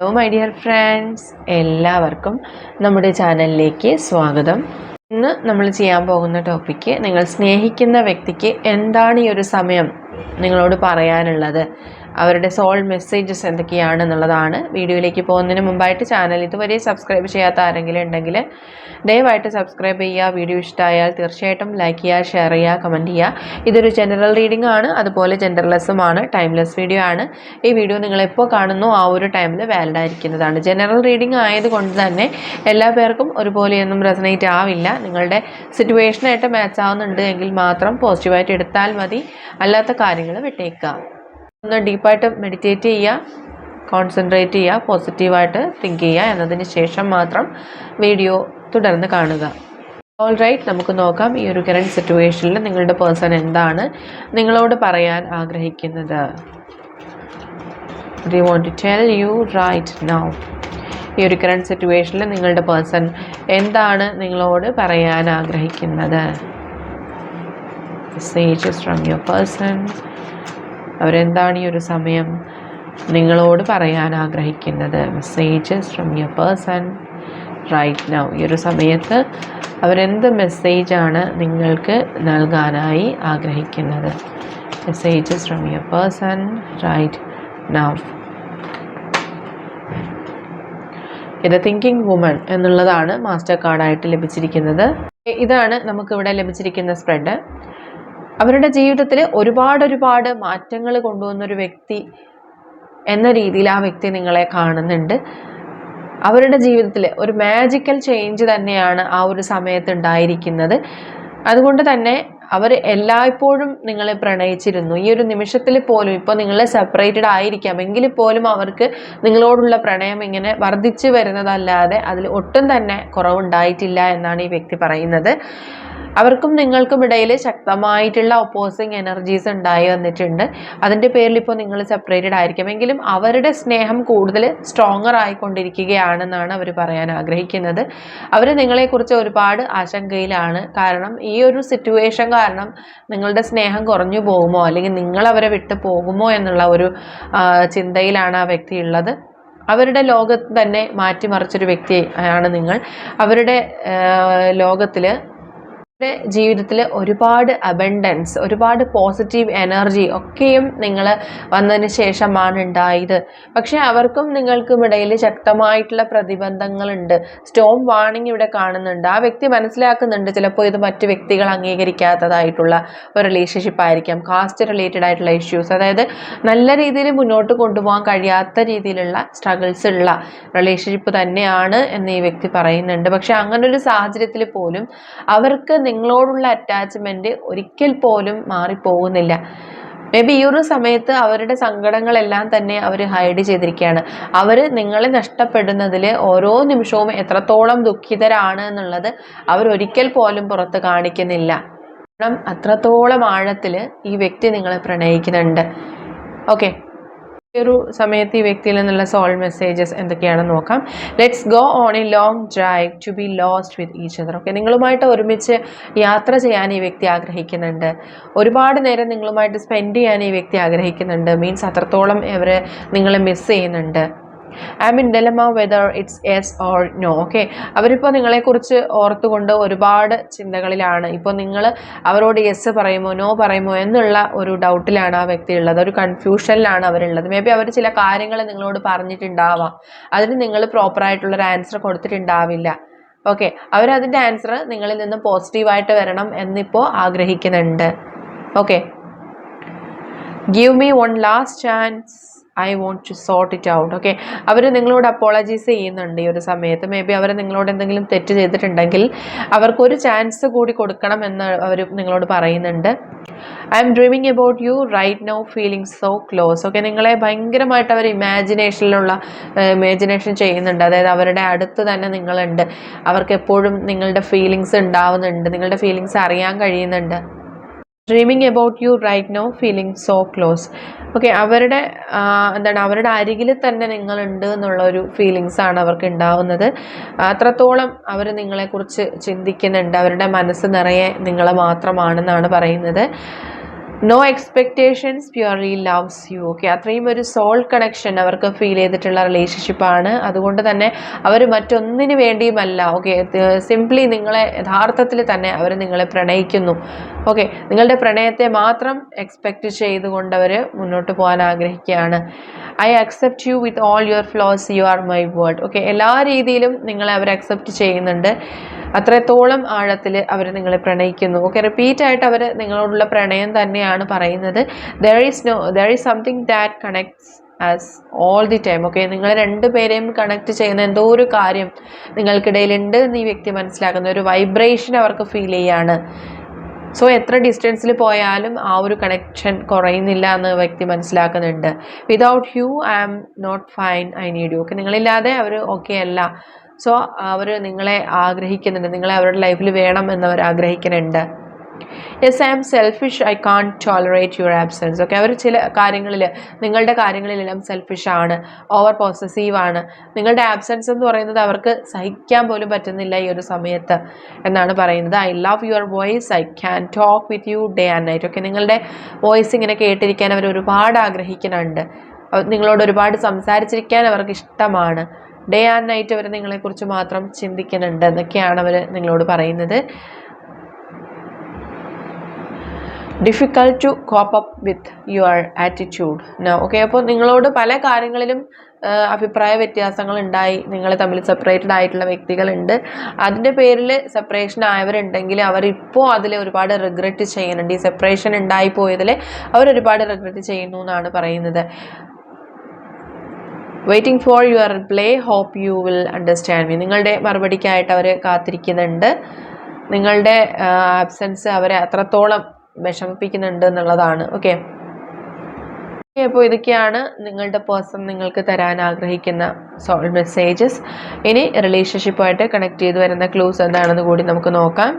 Hello my dear friends എല്ലാവർക്കും നമ്മുടെ ചാനലിലേക്ക് സ്വാഗതം. ഇന്ന് നമ്മൾ ചെയ്യാൻ പോകുന്ന ടോപ്പിക്ക് നിങ്ങൾ സ്നേഹിക്കുന്ന വ്യക്തിക്ക് എന്താണ് ഈ ഒരു സമയം നിങ്ങളോട് പറയാനുള്ളത്? അവരുടെ സോൾ മെസ്സേജസ് എന്തൊക്കെയാണ് എന്നുള്ളതാണ് വീഡിയോയിലേക്ക് പോകുന്നതിന് മുമ്പായിട്ട് ചാനൽ. ഇതുവരെ സബ്സ്ക്രൈബ് ചെയ്യാത്ത ആരെങ്കിലും ഉണ്ടെങ്കിൽ ദയവായിട്ട് സബ്സ്ക്രൈബ് ചെയ്യുക. വീഡിയോ ഇഷ്ടമായാൽ തീർച്ചയായിട്ടും ലൈക്ക് ചെയ്യുക ഷെയർ ചെയ്യുക കമന്റ് ചെയ്യുക. ഇതൊരു ജനറൽ റീഡിംഗ് ആണ്. അതുപോലെ ജെൻഡർലെസ്സുമാണ് ടൈംലെസ് വീഡിയോ ആണ്. ഈ വീഡിയോ നിങ്ങൾ എപ്പോൾ കാണുന്നു ആ ഒരു ടൈമിൽ വാലിഡ് ആയിരിക്കുന്നതാണ്. ജനറൽ റീഡിംഗ് ആയതുകൊണ്ട് തന്നെ എല്ലാ പേർക്കും ഒരുപോലെയൊന്നും റെസനേറ്റ് ആവില്ല. നിങ്ങളുടെ സിറ്റുവേഷനായിട്ട് മാച്ച് ആവുന്നുണ്ട് എങ്കിൽ മാത്രം പോസിറ്റീവായിട്ട് എടുത്താൽ മതി. അല്ലാത്ത കാര്യങ്ങൾ വിട്ടേക്കുക. ഒന്ന് ഡീപ്പായിട്ട് മെഡിറ്റേറ്റ് ചെയ്യുക കോൺസെൻട്രേറ്റ് ചെയ്യുക പോസിറ്റീവായിട്ട് തിങ്ക് ചെയ്യുക എന്നതിന് ശേഷം മാത്രം വീഡിയോ തുടർന്ന് കാണുക. ഓൾ റൈറ്റ് നമുക്ക് നോക്കാം ഈ ഒരു കറണ്ട് സിറ്റുവേഷനിൽ നിങ്ങളുടെ പേഴ്സൺ എന്താണ് നിങ്ങളോട് പറയാൻ ആഗ്രഹിക്കുന്നത്. They want to tell you right now ഈ ഒരു കറണ്ട് സിറ്റുവേഷനിൽ നിങ്ങളുടെ പേഴ്സൺ എന്താണ് നിങ്ങളോട് പറയാൻ ആഗ്രഹിക്കുന്നത്? മെസ്സേജസ് ഫ്രം യുവർ പേഴ്സൺ അവരെന്താണ് ഈ ഒരു സമയം നിങ്ങളോട് പറയാൻ ആഗ്രഹിക്കുന്നത്? Messages from your person right now ഈ ഒരു സമയത്ത് അവരെന്ത് മെസ്സേജാണ് നിങ്ങൾക്ക് നൽകാനായി ആഗ്രഹിക്കുന്നത്? Messages from your person right now ഇത് തിങ്കിങ് വുമൺ എന്നുള്ളതാണ് മാസ്റ്റർ കാർഡായിട്ട് ലഭിച്ചിരിക്കുന്നത്. ഇതാണ് നമുക്കിവിടെ ലഭിച്ചിരിക്കുന്ന സ്പ്രെഡ് അവരുടെ ജീവിതത്തിൽ ഒരുപാട് ഒരുപാട് മാറ്റങ്ങൾ കൊണ്ടുവന്നൊരു വ്യക്തി എന്ന രീതിയിൽ ആ വ്യക്തി നിങ്ങളെ കാണുന്നുണ്ട്. അവരുടെ ജീവിതത്തിൽ ഒരു മാജിക്കൽ ചേഞ്ച് തന്നെയാണ് ആ ഒരു സമയത്ത് ഉണ്ടായിരിക്കുന്നത്. അതുകൊണ്ട് തന്നെ അവർ എല്ലായ്പ്പോഴും നിങ്ങളെ പ്രണയിച്ചിരുന്നു. ഈ ഒരു നിമിഷത്തിൽ പോലും ഇപ്പോൾ നിങ്ങൾ സെപ്പറേറ്റഡ് ആയിരിക്കാം. എങ്കിൽ പോലും അവർക്ക് നിങ്ങളോടുള്ള പ്രണയം ഇങ്ങനെ വർദ്ധിച്ചു വരുന്നതല്ലാതെ അതിൽ ഒട്ടും തന്നെ കുറവുണ്ടായിട്ടില്ല എന്നാണ് ഈ വ്യക്തി പറയുന്നത്. അവർക്കും നിങ്ങൾക്കും ഇടയിൽ ശക്തമായിട്ടുള്ള ഒപ്പോസിങ് എനർജീസ് ഉണ്ടായി വന്നിട്ടുണ്ട്. അതിന്റെ പേരിൽ ഇപ്പോൾ നിങ്ങൾ സെപ്പറേറ്റഡ് ആയിരിക്കും. എങ്കിലും അവരുടെ സ്നേഹം കൂടുതൽ സ്ട്രോങ്ങർ ആയിക്കൊണ്ടിരിക്കുകയാണെന്നാണ് അവർ പറയാൻ ആഗ്രഹിക്കുന്നത്. അവർ നിങ്ങളെക്കുറിച്ച് ഒരുപാട് ആശങ്കയിലാണ്. കാരണം ഈ ഒരു സിറ്റുവേഷൻ കാരണം നിങ്ങളുടെ സ്നേഹം കുറഞ്ഞു പോകുമോ? അല്ലെങ്കിൽ നിങ്ങൾ അവരെ വിട്ടു പോകുമോ എന്നുള്ള ഒരു ചിന്തയിലാണ് ആ വ്യക്തി ഉള്ളത്. അവരുടെ ലോകത്ത് തന്നെ മാറ്റിമറിച്ചൊരു വ്യക്തി ആണ് നിങ്ങൾ. അവരുടെ ലോകത്തിൽ അവരുടെ ജീവിതത്തിൽ ഒരുപാട് അബണ്ടൻസ് ഒരുപാട് പോസിറ്റീവ് എനർജി ഒക്കെയും നിങ്ങൾ വന്നതിന് ശേഷമാണ് ഉണ്ടായത് പക്ഷേ അവർക്കും നിങ്ങൾക്കും ഇടയിൽ ശക്തമായിട്ടുള്ള പ്രതിബന്ധങ്ങളുണ്ട്. സ്റ്റോം വാണിംഗ് ഇവിടെ കാണുന്നുണ്ട്. ആ വ്യക്തി മനസ്സിലാക്കുന്നുണ്ട് ചിലപ്പോൾ ഇത് മറ്റു വ്യക്തികൾ അംഗീകരിക്കാത്തതായിട്ടുള്ള ഒരു റിലേഷൻഷിപ്പ് ആയിരിക്കാം. കാസ്റ്റ് റിലേറ്റഡ് ആയിട്ടുള്ള ഇഷ്യൂസ് അതായത് നല്ല രീതിയിൽ മുന്നോട്ട് കൊണ്ടുപോകാൻ കഴിയാത്ത രീതിയിലുള്ള സ്ട്രഗിൾസ് ഉള്ള റിലേഷൻഷിപ്പ് തന്നെയാണ് എന്ന് ഈ വ്യക്തി പറയുന്നുണ്ട്. പക്ഷെ അങ്ങനൊരു സാഹചര്യത്തിൽ പോലും അവർക്ക് നിങ്ങളോടുള്ള അറ്റാച്ച്മെന്റ് ഒരിക്കൽ പോലും മാറിപ്പോകുന്നില്ല. മേ ബി ഈ ഒരു സമയത്ത് അവരുടെ സങ്കടങ്ങളെല്ലാം തന്നെ അവർ ഹൈഡ് ചെയ്തിരിക്കുകയാണ്. അവർ നിങ്ങളെ നഷ്ടപ്പെടുന്നതിൽ ഓരോ നിമിഷവും എത്രത്തോളം ദുഃഖിതരാണ് എന്നുള്ളത് അവർ ഒരിക്കൽ പോലും പുറത്ത് കാണിക്കുന്നില്ല. കാരണം അത്രത്തോളം ആഴത്തിൽ ഈ വ്യക്തി നിങ്ങളെ പ്രണയിക്കുന്നുണ്ട്. ഓക്കെ ഒരു സമയത്ത് ഈ വ്യക്തിയിൽ നിന്നുള്ള സോൾ മെസ്സേജസ് എന്തൊക്കെയാണെന്ന് നോക്കാം. Let's go on a long drive to be lost with each other okay നിങ്ങളുമായിട്ട് ഒരുമിച്ച് യാത്ര ചെയ്യാൻ ഈ വ്യക്തി ആഗ്രഹിക്കുന്നുണ്ട്. ഒരുപാട് നേരം നിങ്ങളുമായിട്ട് സ്പെൻഡ് ചെയ്യാൻ ഈ വ്യക്തി ആഗ്രഹിക്കുന്നുണ്ട്. മീൻസ് അത്രത്തോളം അവർ നിങ്ങളെ മിസ് ചെയ്യുന്നുണ്ട്. I mean dilemma whether it's yes or no okay അവരിപ്പോൾ നിങ്ങളെക്കുറിച്ച് ഓർത്തുകൊണ്ട് ഒരുപാട് ചിന്തകളിലാണ്. ഇപ്പോൾ നിങ്ങൾ അവരോട് യെസ് പറയുമോ നോ പറയുമോ എന്നുള്ള ഒരു ഡൗട്ടിലാണ് ആ വ്യക്തി ഉള്ളത് ഒരു കൺഫ്യൂഷനിലാണ് അവരുള്ളത്. മേ ബി അവർ ചില കാര്യങ്ങൾ നിങ്ങളോട് പറഞ്ഞിട്ടുണ്ടാവാം. അതിന് നിങ്ങൾ പ്രോപ്പറായിട്ടുള്ളൊരു ആൻസർ കൊടുത്തിട്ടുണ്ടാവില്ല. ഓക്കെ അവരതിന്റെ ആൻസർ നിങ്ങളിൽ നിന്ന് പോസിറ്റീവായിട്ട് വരണം എന്നിപ്പോൾ ആഗ്രഹിക്കുന്നുണ്ട്. Okay give me one last chance I want to sort it out okay അവർ നിങ്ങളോട് അപ്പോളജീസ് ചെയ്യുന്നുണ്ട് ഈ ഒരു സമയത്ത്. മേ ബി അവർ നിങ്ങളോട് എന്തെങ്കിലും തെറ്റ് ചെയ്തിട്ടുണ്ടെങ്കിൽ അവർക്കൊരു ചാൻസ് കൂടി കൊടുക്കണം എന്ന് അവർ നിങ്ങളോട് പറയുന്നുണ്ട്. I'm dreaming about you right now feeling so close okay നിങ്ങളെ ഭയങ്കരമായിട്ട് അവർ ഇമാജിനേഷനിലുള്ള ഇമാജിനേഷൻ ചെയ്യുന്നുണ്ട്. അതായത് അവരുടെ അടുത്ത് തന്നെ നിങ്ങളുണ്ട്. അവർക്ക് എപ്പോഴും നിങ്ങളുടെ ഫീലിങ്സ് ഉണ്ടാവുന്നുണ്ട്. നിങ്ങളുടെ ഫീലിങ്സ് അറിയാൻ കഴിയുന്നുണ്ട്. Dreaming about you right now feeling so close okay അവരുടെ എന്താണ് അവരുടെ അരികിൽ തന്നെ നിങ്ങളുണ്ട് എന്നുള്ള ഒരു ഫീലിങ്സ് ആണ് അവർക്ക് ഉണ്ടാവുന്നത്. അത്രത്തോളം അവർ നിങ്ങളെക്കുറിച്ച് ചിന്തിക്കുന്നുണ്ട്. അവരുടെ മനസ്സ് നിറയെ നിങ്ങളെ മാത്രമാണെന്നാണ് പറയുന്നത്. No expectations purely loves you okay അത്രയും ഒരു സോൾ കണക്ഷൻ അവർക്ക് ഫീൽ ചെയ്തിട്ടുള്ള റിലേഷൻഷിപ്പാണ് അതുകൊണ്ട് തന്നെ അവർ മറ്റൊന്നിനു വേണ്ടിയുമല്ല ഓക്കെ സിംപ്ലി നിങ്ങളെ യഥാർത്ഥത്തിൽ തന്നെ അവർ നിങ്ങളെ പ്രണയിക്കുന്നു ഓക്കെ നിങ്ങളുടെ പ്രണയത്തെ മാത്രം എക്സ്പെക്റ്റ് ചെയ്തുകൊണ്ട് അവർ മുന്നോട്ട് പോകാൻ ആഗ്രഹിക്കുകയാണ്. I accept you with all your flaws you are my world okay എല്ലാ രീതിയിലും നിങ്ങളെ അവർ അക്സെപ്റ്റ് ചെയ്യുന്നുണ്ട്. അത്രത്തോളം ആഴത്തിൽ അവർ നിങ്ങളെ പ്രണയിക്കുന്നു. ഓക്കെ റിപ്പീറ്റ് ആയിട്ട് അവർ നിങ്ങളോടുള്ള പ്രണയം തന്നെയാണ് പറയുന്നത്. There is no there is something that connects us all the time okay നിങ്ങൾ രണ്ടുപേരെയും കണക്ട് ചെയ്യുന്ന എന്തോ ഒരു കാര്യം നിങ്ങൾക്കിടയിലുണ്ട് എന്ന് ഈ വ്യക്തി മനസ്സിലാക്കുന്ന ഒരു വൈബ്രേഷൻ അവർക്ക് ഫീൽ ചെയ്യാണ്. സോ എത്ര ഡിസ്റ്റൻസിൽ പോയാലും ആ ഒരു കണക്ഷൻ കുറയുന്നില്ല എന്ന് വ്യക്തി മനസ്സിലാക്കുന്നുണ്ട്. Without you I am not fine I need you okay നിങ്ങളില്ലാതെ അവർ ഓക്കെ അല്ല. സോ അവർ നിങ്ങളെ ആഗ്രഹിക്കുന്നുണ്ട്. നിങ്ങളെ അവരുടെ ലൈഫിൽ വേണം എന്നവർ ആഗ്രഹിക്കുന്നുണ്ട്. Yes I'm selfish I can't tolerate your absence okay അവർ ചില കാര്യങ്ങളിൽ നിങ്ങളുടെ കാര്യങ്ങളിലെല്ലാം സെൽഫിഷ് ആണ്. ഓവർ പോസസീവ് ആണ്. നിങ്ങളുടെ ആബ്സെൻസ് എന്ന് പറയുന്നത് അവർക്ക് സഹിക്കാൻ പോലും പറ്റുന്നില്ല ഈ ഒരു സമയത്ത് എന്നാണ് പറയുന്നത്. I love your voice I can talk with you day and night okay നിങ്ങളുടെ വോയിസ് ഇങ്ങനെ കേട്ടിരിക്കാൻ അവർ ഒരുപാട് ആഗ്രഹിക്കുന്നുണ്ട്. നിങ്ങളോട് ഒരുപാട് സംസാരിച്ചിരിക്കാൻ അവർക്ക് ഇഷ്ടമാണ്. ഡേ ആൻഡ് നൈറ്റ് അവർ നിങ്ങളെക്കുറിച്ച് മാത്രം ചിന്തിക്കുന്നുണ്ട്. എന്നൊക്കെയാണ് അവർ നിങ്ങളോട് പറയുന്നത്. Difficult to cope up with your attitude okay അപ്പോൾ നിങ്ങളോട് പല കാര്യങ്ങളിലും അഭിപ്രായ വ്യത്യാസങ്ങൾ ഉണ്ടായി. നിങ്ങൾ തമ്മിൽ സെപ്പറേറ്റഡ് ആയിട്ടുള്ള വ്യക്തികളുണ്ട്. അതിന്റെ പേരിൽ സെപ്പറേഷൻ ആയവരുണ്ടെങ്കിൽ അവരിപ്പോൾ അതിൽ ഒരുപാട് റിഗ്രറ്റ് ചെയ്യുന്നുണ്ട്. ഈ സെപ്പറേഷൻ ഉണ്ടായി പോയതിൽ അവർ ഒരുപാട് റിഗ്രറ്റ് ചെയ്യുന്നു എന്നാണ് പറയുന്നത്. Waiting for your reply hope you will understand me നിങ്ങളുടെ മറുപടിക്കായിട്ട് അവർ കാത്തിരിക്കുന്നുണ്ട്. നിങ്ങളുടെ ആബ്സെൻസ് അവരെ അത്രത്തോളം വിഷമിപ്പിക്കുന്നുണ്ട് എന്നുള്ളതാണ്. ഓക്കെ അപ്പോൾ ഇതൊക്കെയാണ് നിങ്ങളുടെ പേഴ്സൺ നിങ്ങൾക്ക് തരാൻ ആഗ്രഹിക്കുന്ന സോൾ മെസ്സേജസ് ഇനി റിലേഷൻഷിപ്പുമായിട്ട് കണക്ട് ചെയ്ത് വരുന്ന ക്ലൂസ് എന്താണെന്ന് കൂടി നമുക്ക് നോക്കാം.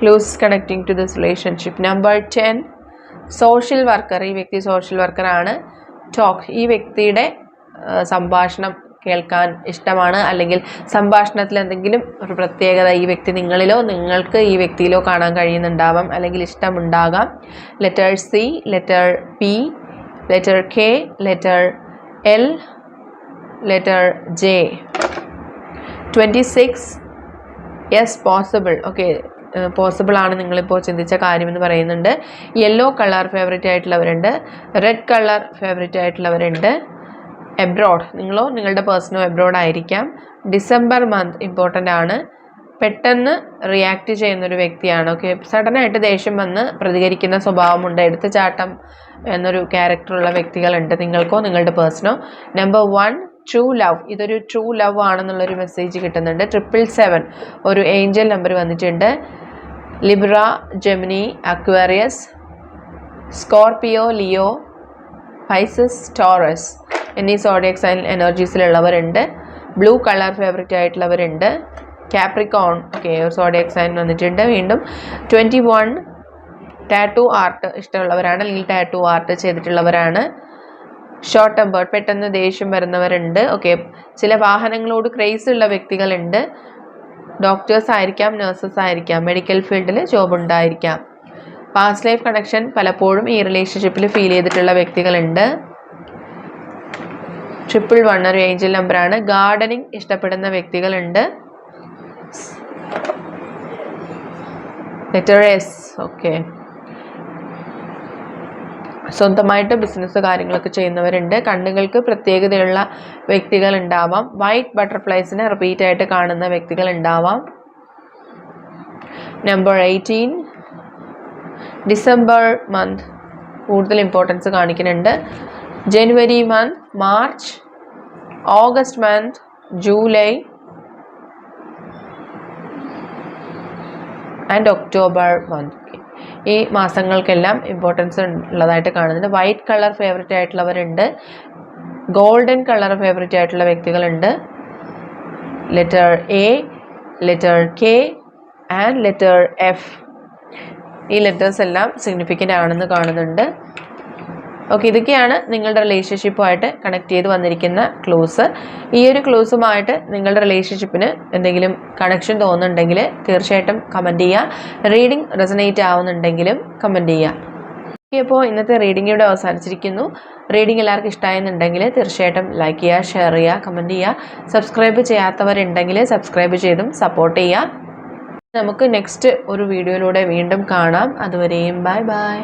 Clues connecting to this relationship number ten social worker ഈ വ്യക്തി സോഷ്യൽ വർക്കറാണ് ടോക്ക് ഈ വ്യക്തിയുടെ സംഭാഷണം കേൾക്കാൻ ഇഷ്ടമാണ്. അല്ലെങ്കിൽ സംഭാഷണത്തിൽ എന്തെങ്കിലും ഒരു പ്രത്യേകത ഈ വ്യക്തി നിങ്ങളിലോ നിങ്ങൾക്ക് ഈ വ്യക്തിയിലോ കാണാൻ കഴിയുന്നുണ്ടാവാം. അല്ലെങ്കിൽ ഇഷ്ടമുണ്ടാകാം. Letter C letter P letter K letter L letter J twenty six yes possible okay possible ആണ് നിങ്ങളിപ്പോൾ ചിന്തിച്ച കാര്യമെന്ന് പറയുന്നുണ്ട്. യെല്ലോ കളർ ഫേവറേറ്റ് ആയിട്ടുള്ളവരുണ്ട്. റെഡ് കളർ ഫേവറേറ്റ് ആയിട്ടുള്ളവരുണ്ട്. എബ്രോഡ് നിങ്ങളോ നിങ്ങളുടെ പേഴ്സണോ എബ്രോഡ് ആയിരിക്കാം. ഡിസംബർ മന്ത് ഇമ്പോർട്ടന്റ് ആണ്. പെട്ടെന്ന് റിയാക്ട് ചെയ്യുന്നൊരു വ്യക്തിയാണ്. ഓക്കെ സഡനായിട്ട് ദേഷ്യം വന്ന് പ്രതികരിക്കുന്ന സ്വഭാവമുണ്ട്. എടുത്തുചാട്ടം എന്നൊരു ക്യാരക്ടറുള്ള വ്യക്തികളുണ്ട്. നിങ്ങൾക്കോ നിങ്ങളുടെ പേഴ്സണോ നമ്പർ വൺ ട്രൂ ലവ് ഇതൊരു ട്രൂ ലവ് ആണെന്നുള്ളൊരു മെസ്സേജ് കിട്ടുന്നുണ്ട്. ട്രിപ്പിൾ സെവൻ ഒരു ഏഞ്ചൽ നമ്പർ വന്നിട്ടുണ്ട്. Libra Gemini Aquarius Scorpio Leo Pisces Taurus എന്നീ സോഡിയക് സൈൻ എനർജീസിലുള്ളവരുണ്ട് ബ്ലൂ കളർ ഫേവറേറ്റ് ആയിട്ടുള്ളവരുണ്ട്. കാപ്രിക്കോൺ ഓക്കെ സോഡിയക് സൈൻ വന്നിട്ടുണ്ട്. വീണ്ടും ട്വന്റി വൺ ടാറ്റു ആർട്ട് ഇഷ്ടമുള്ളവരാണ് അല്ലെങ്കിൽ ടാറ്റു ആർട്ട് ചെയ്തിട്ടുള്ളവരാണ്. ഷോർട്ട് ടെമ്പേർഡ് പെട്ടെന്ന് ദേഷ്യം വരുന്നവരുണ്ട്. ഓക്കെ ചില വാഹനങ്ങളോട് ക്രേസ് ഉള്ള വ്യക്തികളുണ്ട്. ഡോക്ടേഴ്സ് ആയിരിക്കാം നഴ്സസ് ആയിരിക്കാം മെഡിക്കൽ ഫീൽഡിൽ ജോബ് ഉണ്ടായിരിക്കാം. പാസ്റ്റ് ലൈഫ് കണക്ഷൻ പലപ്പോഴും ഈ റിലേഷൻഷിപ്പിൽ ഫീൽ ചെയ്തിട്ടുള്ള വ്യക്തികളുണ്ട്. ട്രിപ്പിൾ വൺ ഒരു ഏഞ്ചൽ നമ്പറാണ് ഗാർഡനിങ് ഇഷ്ടപ്പെടുന്ന വ്യക്തികളുണ്ട്. എസ് ഓക്കെ സ്വന്തമായിട്ട് ബിസിനസ് കാര്യങ്ങളൊക്കെ ചെയ്യുന്നവരുണ്ട്. കണ്ണുകൾക്ക് പ്രത്യേകതയുള്ള വ്യക്തികൾ ഉണ്ടാവാം വൈറ്റ് ബട്ടർഫ്ലൈസിനെ റിപ്പീറ്റ് ആയിട്ട് കാണുന്ന വ്യക്തികൾ ഉണ്ടാവാം നമ്പർ എയ്റ്റീൻ ഡിസംബർ മന്ത് കൂടുതൽ ഇമ്പോർട്ടൻസ് കാണിക്കുന്നുണ്ട്. January month March August month July and October month ഈ മാസങ്ങൾക്കെല്ലാം ഇമ്പോർട്ടൻസ് ഉള്ളതായിട്ട് കാണുന്നുണ്ട്. വൈറ്റ് കളർ ഫേവററ്റ് ആയിട്ടുള്ളവരുണ്ട്. ഗോൾഡൻ കളർ ഫേവററ്റ് ആയിട്ടുള്ള വ്യക്തികളുണ്ട്. Letter A letter K and letter F ഈ ലെറ്റേഴ്സ് എല്ലാം സിഗ്നിഫിക്കന്റ് ആണെന്ന് കാണുന്നുണ്ട്. ഓക്കെ ഇതൊക്കെയാണ് നിങ്ങളുടെ റിലേഷൻഷിപ്പുമായിട്ട് കണക്ട് ചെയ്ത് വന്നിരിക്കുന്ന ക്ലോസ് ഈ ഒരു ക്ലൂസുമായിട്ട് നിങ്ങളുടെ റിലേഷൻഷിപ്പിന് എന്തെങ്കിലും കണക്ഷൻ തോന്നുന്നുണ്ടെങ്കിൽ തീർച്ചയായിട്ടും കമന്റ് ചെയ്യുക റീഡിംഗ് റെസനേറ്റ് ആവുന്നുണ്ടെങ്കിലും കമന്റ് ചെയ്യുക അപ്പോൾ ഇന്നത്തെ റീഡിംഗ് ഇവിടെ അവസാനിച്ചിരിക്കുന്നു. റീഡിംഗ് എല്ലാവർക്കും ഇഷ്ടമായെന്നുണ്ടെങ്കിൽ തീർച്ചയായിട്ടും ലൈക്ക് ചെയ്യുക ഷെയർ ചെയ്യുക കമന്റ് ചെയ്യുക സബ്സ്ക്രൈബ് ചെയ്യാത്തവരുണ്ടെങ്കിൽ സബ്സ്ക്രൈബ് ചെയ്തും സപ്പോർട്ട് ചെയ്യുക നമുക്ക് നെക്സ്റ്റ് ഒരു വീഡിയോയിലൂടെ വീണ്ടും കാണാം. അതുവരെയും ബൈ ബൈ